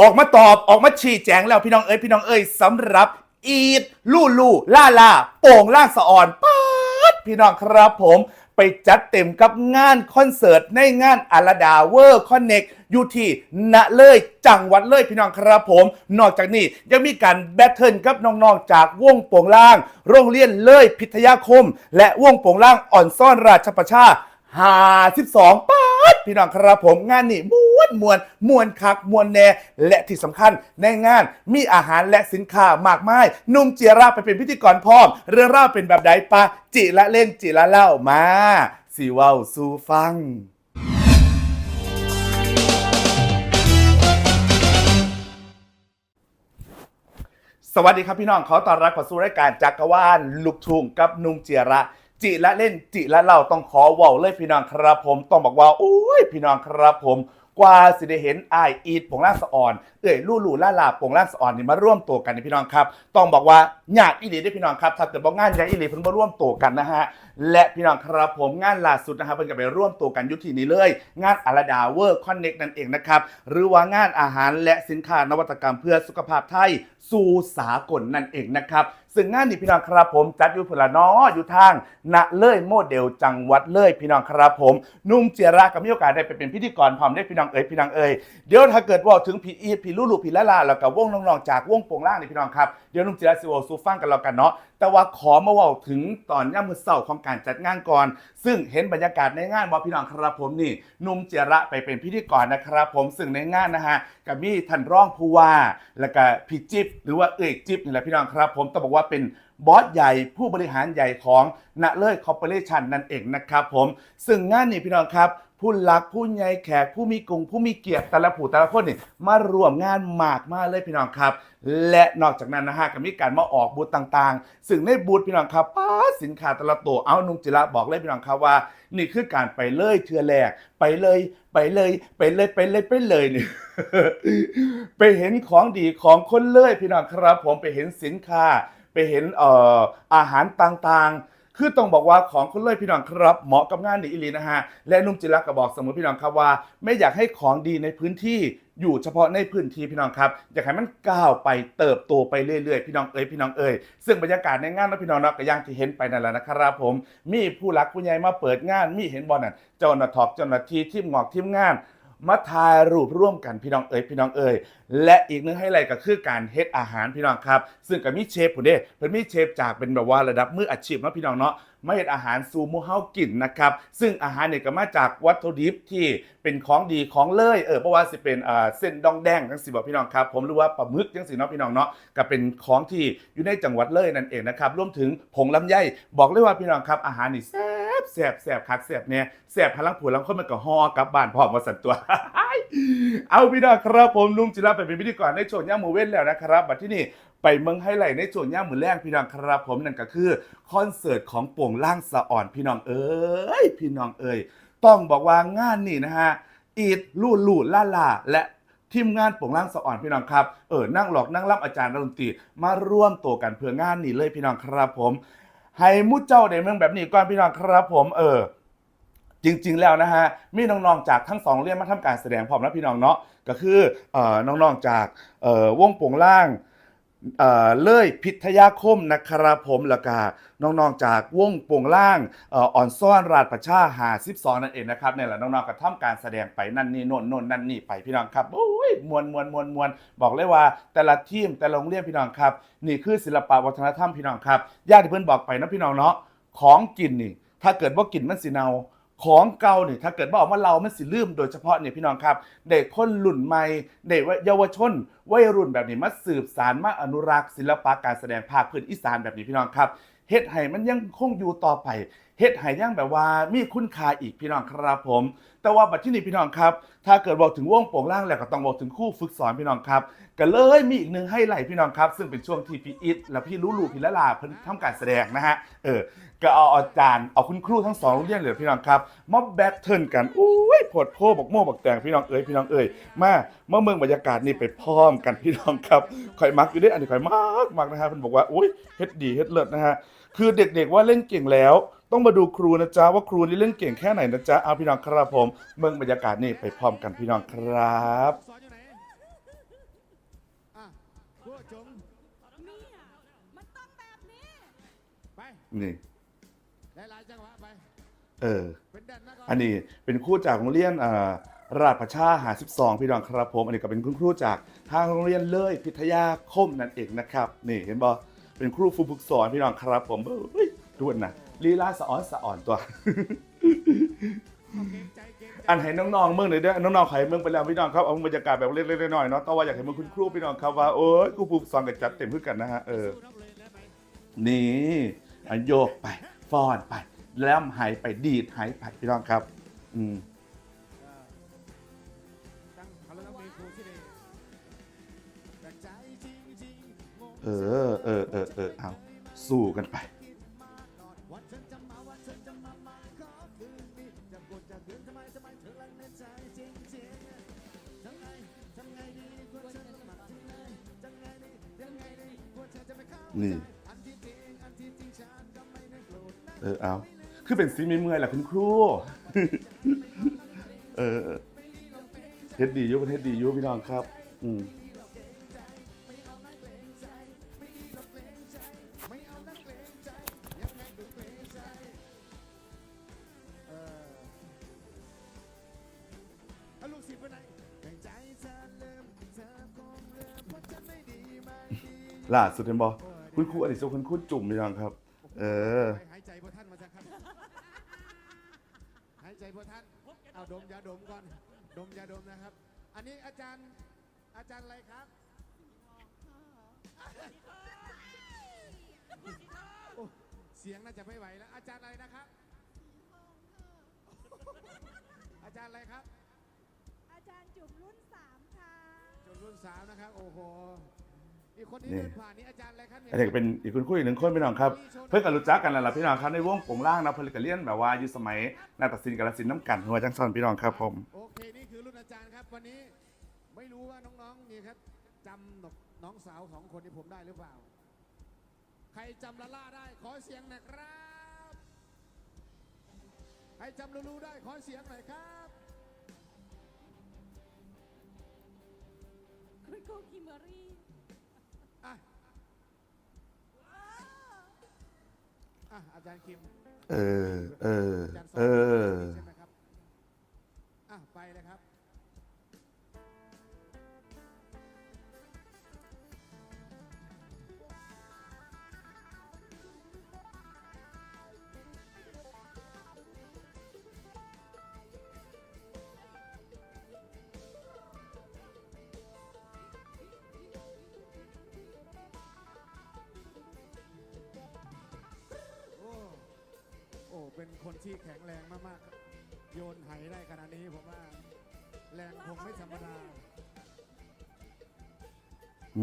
ออกมาตอบออกมาชี้แจงแล้วพี่น้องเอ้ยพี่น้องเอ้ยสำหรับอีดลู่ลู่ล่าล่าโป่งล่างสะอ่อนป๊าดพี่น้องครับผมไปจัดเต็มกับงานคอนเสิร์ตในงานอาราดาเวอร์คอนเน็กอยู่ที่ณเลยจังหวัดเลยพี่น้องครับผม นอกจากนี้ยังมีการแบทเทิลกับน้องๆ จากวงโป่งล่าง โรงเรียนเลยพิทยาคม และวงโป่งล่างอ่อนซ่อนราชประชาหาสิบสองป๊า ดพี่น้องครับผมงานนี่มวนมวนมวนคักมวนแน่และที่สำคัญในงานมีอาหารและสินค้ามากมายหนุ่มเจียราไปเป็นพิธีกรพร้อม เรื่องเล่าวเป็นแบบใดปะจิละเล่นจิละเล่ามาสีเว้าสู่ฟังสวัสดีครับพี่น้องขอต้อนรับเข้าสู่รายการจักรวาลลูกทุ่งกับนุ่มเจียระ จิละเล่นจิละเล่าต้องขอเว้าเลยพี่น้องครับผมต้องบอกว่าโอ้ยพี่น้องครับผมกว่าสิได้เห็นไอายอีดผงล่างสะอ่อน เอ้ยลู่ลู่ล่าลาผงล่างสะอ่อนนี่มาร่วมตัวกันนี่พี่น้องครับ ต้องบอกว่าญาติอีหลีด้อพี่น้องครับถ้าเกิดบอกงานญาติอีหลีเพิ่นมาร่วมตัวกันนะฮะ และพี่น้องครับผมงานล่าสุดนะครับเพิ่นก็ไปร่วมตัวกันยุทีนี้เลย งานอาราดาเวอร์คอนเน็กนั่นเองนะครับ หรือว่างานอาหารและสินค้านวัตกรรมเพื่อสุขภาพไทยสู่สากลนั่นเองนะครับ ซึ่งงานนี้พี่น้องครับผมจัดอยู่พนละเนออยู่ทางณเลยโมเดลจังหวัดเลยพี่น้องครับผมนุ่มเจียระก็มีโอกาสได้ไปเป็นพิธีกรพร้อมได้พี่น้องเอ๋ยพี่น้องเอ๋ยเดี๋ยวถ้าเกิดว่าถึงพี่อีทพี่ลูลูพี่ละลาแล้วก็วงน้องๆจากวงโปงล่างนี่พี่น้องครับเดี๋ยวนุ่มเจียระสิโอซูฟังกันแล้วกันเนาะแต่ว่าขอมาว่าถึงตอนย่ำมือเสาร์ของการจัดงานก่อน ซึ่งเห็นบรรยากาศในงานว่าพี่น้องครับผมนี่นุ่มเจียระไปเป็นพิธีกรนะครับผมซึ่งในงานนะฮะ กับมีท่านร่องผู้ว่า แล้วก็พี่จิ๊บหรือว่าเอกจิ๊บนี่แหละพี่น้องครับ ผมต้องบอกว่าเป็นบอสใหญ่ผู้บริหารใหญ่ของณเลยคอร์ปอเรชันนั่นเองนะครับผมซึ่งงานนี้พี่น้องครับ ผู้หลักผู้ใหญ่แขกผู้มีกรุงผู้มีเกียรติแต่ละผู้แต่ละคนนี่มารวมงานมากมากเลยพี่น้องครับ และนอกจากนั้นนะฮะก็มีการมาออกบูธต่างๆ ซึ่งในบูธพี่น้องครับป้าสินค้าแต่ละตัวเอานุงจิระบอกเลยพี่น้องครับว่า นี่คือการไปเลยเทือแรกไปเลยไปเลยไปเลยไปเลยไปเลยนี่ไปเห็นของดีของคนเลยพี่น้องครับ ผมไปเห็นสินค้า ไปเห็นเอ่ออาหารต่างๆ คือต้องบอกว่าของคนเลยพี่น้องครับ เหมาะกับงานดีอีหลีนะฮะ และนุ่มจิรักก็บอกเสมอพี่น้องครับว่า ไม่อยากให้ของดีในพื้นที่อยู่เฉพาะในพื้นที่พี่น้องครับอยากให้มันก้าวไปเติบโตไปเรื่อยๆ พี่น้องเอ๋ยพี่น้องเอ๋ยซึ่งบรรยากาศในงานนะพี่น้องเนาะก็อย่างที่เห็นไปนั่นแหละนะครับผม มีผู้หลักผู้ใหญ่มาเปิดงาน มีเห็นบอลนั่นเจ้าหน้าทอกเจ้าหน้าที่ทีมงอกทีมงาน มาถ่ายรูปร่วมกันพี่น้องเอ๋ยพี่น้องเอ๋ยและอีกหนึงให้ไรก็คือการเฮ็ดอาหารพี่น้องครับ ซึ่งก็มีเชฟผู้เด้เพิ่นมีเชฟจากเป็นแบบว่าระดับมืออาชีพเนาะพี่น้องเนาะมาเฮ็ดอาหารสู่หมู่เฮากินนะครับ ซึ่งอาหารเนี่ยก็มาจากวัตถุดิบที่เป็นของดีของเลย เออเพราะว่าสิเป็นอ่าเส้นดองแดงจังสิบอกพี่น้องครับ ผมหรือว่าปลาหมึกจังสิเนาะพี่น้องเนาะก็เป็นของที่อยู่ในจังหวัดเลยนั่นเองนะครับรวมถึงผงลำไยบอกเลยว่าพี่น้องครับอาหารนี่แซ่ บแซ่บแซ่บคักแซ่บเนี่ยแซ่บพลังผัวลังคนมันก็ฮอกลับบ้านพร้อมมาสั่นตัว เอาพี่น้องครับผมลุงจิระไปเป็นพิธีกรในโจทย์ย่าหมูเว้นแล้วนะครับบัดที่นี่ไปเมืองไฮไลท์ในโจทย์ย่าหมูแรงพี่น้องครับผมนั่นก็คือคอนเสิร์ตของโป่งล่างสะอ่อนพี่น้องเอ้ยพี่น้องเอ้ยต้องบอกว่างานนี่นะฮะอีดลู่ลู่ล่าล่าและทีมงานโป่งล่างสะอ่อนพี่น้องครับเออนั่งหลอกนั่งรับอาจารย์ดนตรีมาร่วมตัวกันเพื่องานนี่เลยพี่น้องครับผม ให้มุดเจ้าในเมืองแบบนี้ก่อนพี่น้องครับผมเออจริง ๆ แล้วนะฮะมีน้องๆจากทั้งสองโรงเรียนมาทำการแสดงพร้อมนะพี่น้องเนาะก็คือเอ่อน้องๆจากเอ่อวงโป่งล่าง เอ่อเลยพิทยาคมนะครับผมแล้วก็น้องๆจากวงโป่งล่างอ่ออ่อนซ่อนราชประชาหาสิบสองนั่นเองนะครับเนี่ยแหละน้องๆก็ทำการแสดงไปนั่นนี่โน่นโน่นนั่นนี่ไปพี่น้องครับโอ้ยมวนมวนมวนมวนบอกเลยว่าแต่ละทีมแต่ละโรงเรียนพี่น้องครับ นี่คือศิลปะวัฒนธรรมพี่น้องครับญาติเพื่อนบอกไปนะพี่น้องเนาะของกินนี่ ถ้าเกิดว่ากินมันสิเนา ของเก่าเนี่ยถ้าเกิดว่าอกว่าเรามันสิลืมโดยเฉพาะเนี่ยพี่น้องครับ เด็กคนรุ่นใหม่เด็กเยาวชนวัยรุ่นแบบนี้มาสืบสารมาอนุรักษ์ศิลปะการแสดงภาคพื้นอีสานแบบนี้พี่น้องครับเฮ็ดให้มันยังคงอยู่ต่อไป เฮ็ดให้ยังแบบว่ามีคุณค่าอีกพี่น้องครับผม แต่ว่าบัดที่นี่พี่น้องครับ ถ้าเกิดบอกถึงวงโป่งล่างแล้วก็ต้องบอกถึงคู่ฝึกสอนพี่น้องครับก็เลยมีอีกหนึ่งให้ไหลพี่น้องครับ ซึ่งเป็นช่วงที่พี่อิทและพี่ลูลูพี่ละลาเพิ่นทำการแสดงนะฮะเออก็เอาอาจารย์เอาคุณครูทั้งสองโรงเรียนเลยพี่น้องครับมาแบทเทิลกันอุ้ยโผดโพบอกโม่บอกแต่งพี่น้องเอ้ยพี่น้องเอ้ยมาเมื่อเมืองบรรยากาศนี่ไปพร้อมกันพี่น้องครับข่อยมักอยู่ด้วยอันนี้ข่อยมากมากนะฮะเพิ่นบอกว่าอุ้ยเฮ็ดดีเฮ็ดเลิศนะฮะคือเด็กๆว่าเล่นเก่งแล้ว ต้องมาดูครูนะจ๊ะว่าครูนี่เล่นเก่งแค่ไหนนะจ๊ะเอาพี่น้องครับผมเมืองบรรยากาศนี่ไปพร้อมกันพี่น้องครับสอนอยู่ไหนผู้จงเนี่ยมันต้องแบบนี้ไปนี่หลายๆจังหวะไปเออเป็นแดนนะก่อนอันนี้เป็นครู่จากโรงเรียนอ่าราชประชาหา12 พี่น้องครับผม อันนี้ก็เป็นคุณครูจากทางโรงเรียนเลยพิทยาคมนั่นเองนะครับ นี่เห็นบ่เป็นครูฝึกสอนพี่น้องครับผมเฮ้ยดวนนะ ลีลาสะอ่อนสะอ่อนตัวเอาเกรงใจเกรงใจอันให้น้องๆเมืองหน่อยเด้อน้องๆใครเมืองไปแล้วพี่น้องครับเอาบรรยากาศแบบเล็กๆน้อยๆเนาะแต่ว่าอยากให้เมืองคุณครูพี่น้องครับว่าโอ้ยครูฝึกสอนกันจัดเต็มขึ้นกันนะฮะเออสู้นักเรียนได้ไหมนี่อะโยกไปฟ้อนไป แล้วหายไปดีดหายไปพี่น้องครับ อืมเออตั้งเขาแล้วต้องมีครูที่ดีแต่ใจจริงๆงงเออเออเออเออเอาสู้กันไปะเออเอาคือเป็นซีมีเมื่อยแหละคุณครู เออเฮ็ดดียุประเทศดียุพี่น้องครับ อืมไม่เอานักเกรงใจยังไงก็เกรงใจเออเอาลูกศิษย์ไปไหนเกรงใจเธอลืมเธอคงลืมเพราะฉันไม่ดีไม่ดีล่าสุดเห็นบอ คุณครูอดีตคุณครูจุ่มพี่น้องครับ เออไปหายใจพอท่านมาสักครับ หายใจพอท่าน เอาดมยาดมก่อน ดมยาดมนะครับ อันนี้อาจารย์อาจารย์อะไรครับ โอ้เสียงน่าจะไม่ไหวแล้ว อาจารย์อะไรนะครับ อาจารย์อะไรครับ อาจารย์จุ๋มรุ่นสามค่ะ จนรุ่นสามนะครับ โอ้โหอีกค นที่นี่เดินผ่านนี่อาจารย์อะไรครับเนี่ยอันนี้ก็เป็นอีกคุณครูอีกหนึ่งคนพี่น้องครับ เพื่อนกันรู้จักกันแล้วล่ะพี่น้องครับในวงโปงล่างนะเพื่อนก็เรียนแบบว่าอยู่สมัยนาฏศิลป์กาลสินธุ์น้ำกันหัวจังซอนพี่น้องครับผมโอเคนี่คือรุ่นอาจารย์ครับวันนี้ไม่รู้ว่าน้องๆนี่ครับจำน้องสาวสองคนที่ผมได้หรือเปล่า ใครจำละล่าได้ขอเสียงหน่อยครับ ใครจำลูลูได้ขอเสียงหน่อยครับคุณครูคิมเบอรี่ อะ อะอาจารย์คิม เออ เอออาจารย์สอนเออ เป็นคนที่แข็งแรงมากๆ โยนไหได้ขนาดนี้ผมว่า แรงคงไม่ธรรมดา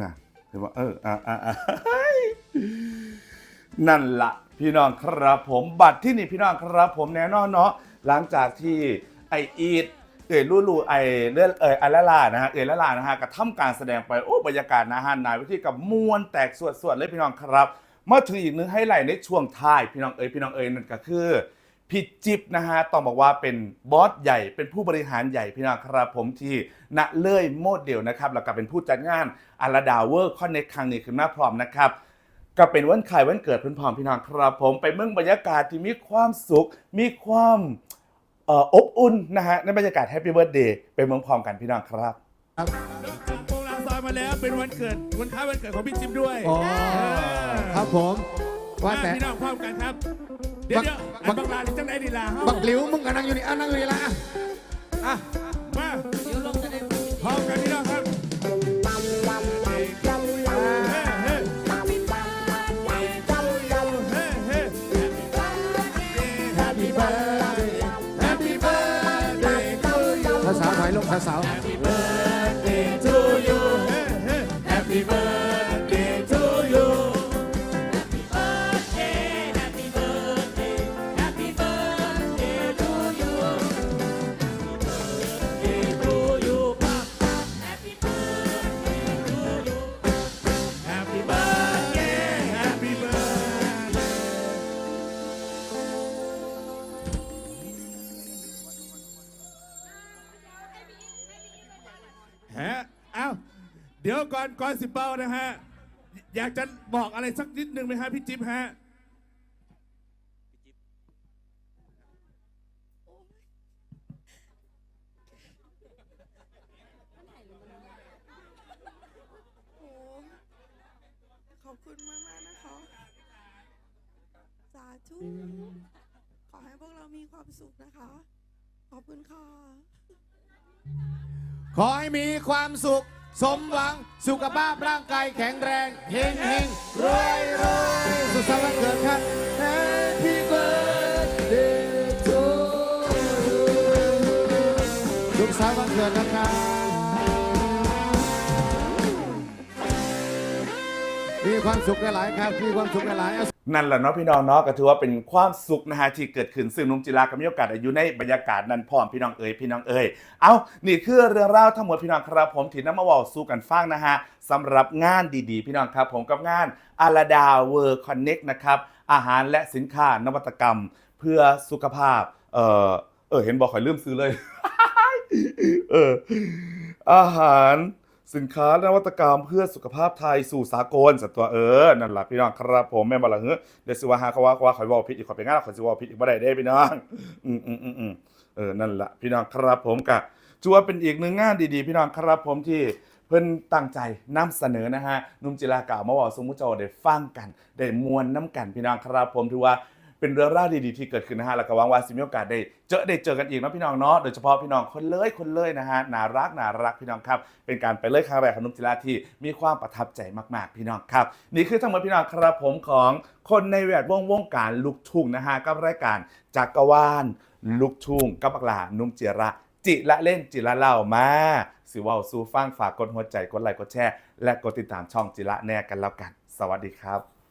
น่ะเห็นว่าเอออะอะอะเฮ้ยนั่นละพี่น้องครับผมบัตรที่นี่พี่น้องครับผมแน่นอนเนาะหลังจากที่ไออีดเอ่ยลู่ลู่ไอเลื่อนเอ่ยไอละลานะฮะเอ่ยละลานะฮะกระทำการแสดงไปโอ้บรรยากาศนะฮะนายวิธีกับมวลแตกสวดสวดเลยพี่น้องครับ มาถึงอีกหนึ่งให้ไหลท์ในช่วงท้ายพี่น้องเอ๋ยพี่น้องเอ๋ยนั่นก็คือพี่จิ๊บนะฮะต้องบอกว่าเป็นบอสใหญ่เป็นผู้บริหารใหญ่พี่น้องครับผมที่ณเลื่อยโมดเดียวนะครับแล้วก็เป็นผู้จัดงานอาราดาเวอร์คอนเนคครั้งนี้ขึ้นมาพร้อมนะครับก็เป็นวันขายวันเกิดเพื่อนพร้อมพี่น้องครับผมไปเมืองบรรยากาศที่มีความสุข มีความอออบอุ่นนะฮะในบรรยากาศแฮปปี้เบิร์ดเดย์ไปเมืองพร้อมกันพี่น้องครับ มาแล้วเป็นวันเกิดวันคล้ายวันเกิดของพี่จิ๊บด้วยอ๋อครับผมว่ามาแต่ พี่น้องพร้อมกันครับ เดี๋ยวเดี๋ยวบัไอ้กบังลาที่จังไหนดีล่ะเฮ้าบักหลิวมึงก็นั่งอยู่นี่อะนั่งอยู่นี่ละอะอะมาพร้อมกันพี่น้องครับเฮ้เฮ้เฮ้เฮ้ Happy birthday Happy birthday to you ภาษาไทยลูกภาษา เดี๋ยวก่อนก่อนสิเป้านะฮะ อยากจะบอกอะไรสักนิดนึงไหมฮะพี่จิ๊บฮะ โอ้ขอบคุณมากมากๆนะคะ สาธุ ขอให้พวกเรามีความสุขนะคะ ขอบคุณค่ะ ขอให้มีความสุข สมหวังสุขภาพร่างกายแข็งแรงเฮงเฮงรวยรวยสุขสันต์วันเกิดครับ Happy birthday to you สุขสันต์วันเกิดนะครับมีความสุขหลายๆครับมีความสุขหลายๆ นั่นแหละเนาะพี่น้องเนาะก็ถือว่าเป็นความสุขนะฮะที่เกิดขึ้นซึ่งนุ่มจิราก็มีโอกาสอยู่ในบรรยากาศนั้นพร้อมพี่น้องเอ๋ยพี่น้องเอ๋ยเอานี่คือเรื่องราวทั้งหมดพี่น้องครับผมที่นำมาเว่าสู่กันฟังนะฮะสำหรับงานดีๆ พี่น้องครับผมกับงานอาราดาเวอร์คอนเน็กนะครับอาหารและสินค้านวัตกรรม เพื่อสุขภาพเออเออเห็นบอกขอยลืมซื้อเลย เอออาหาร สินค้านวัตกรรมเพื่อสุขภาพไทยสู่สากลสัตว์ตัวเออ นั่นแหละพี่น้องครับผมแม่บอละเฮ้เดี๋ยวสิว่าหาเขาว่าเขาว่าขอยบอกผิดอีกขอเป็นงานขอยสิว่าผิดอีกบ่ได้เด้พี่น้อง อืมอืมอืมอืมเออ นั่นแหละพี่น้องครับผมกะจัวเป็นอีกหนึ่งงานดีๆ พี่น้องครับผมที่เพิ่นตั้งใจนำเสนอนะฮะนุ่มจิรากล่าวมาบอกสมมุติเจ้าได้ฟังกันได้มวลน้ำกันพี่น้องครับผมถือว่า เป็นเรื่องราวดีๆที่เกิดขึ้นนะฮะแล้วก็หวังว่าสิมีโอกาสได้เจอได้เจอกันอีกนะพี่น้องเนาะโดยเฉพาะพี่น้องคนเลยคนเลยนะฮะน่ารักน่ารักพี่น้องครับ เป็นการไปเลยครั้งแรกของนุมจิราที่มีความประทับใจมากๆ พี่น้องครับ นี่คือทั้งหมดพี่น้องครับผมของคนในแวดวงวงการลูกทุ่งนะฮะกับรายการจักรวาลลูกทุ่งกับบักลานุ่มจิระจิละเล่นจิละเล่ามาสิว่าสู้ฟังฝากกดหัวใจกดไลค์กดแชร์และกดติดตามช่องจิละแน่กันแล้วกัน สวัสดีครับ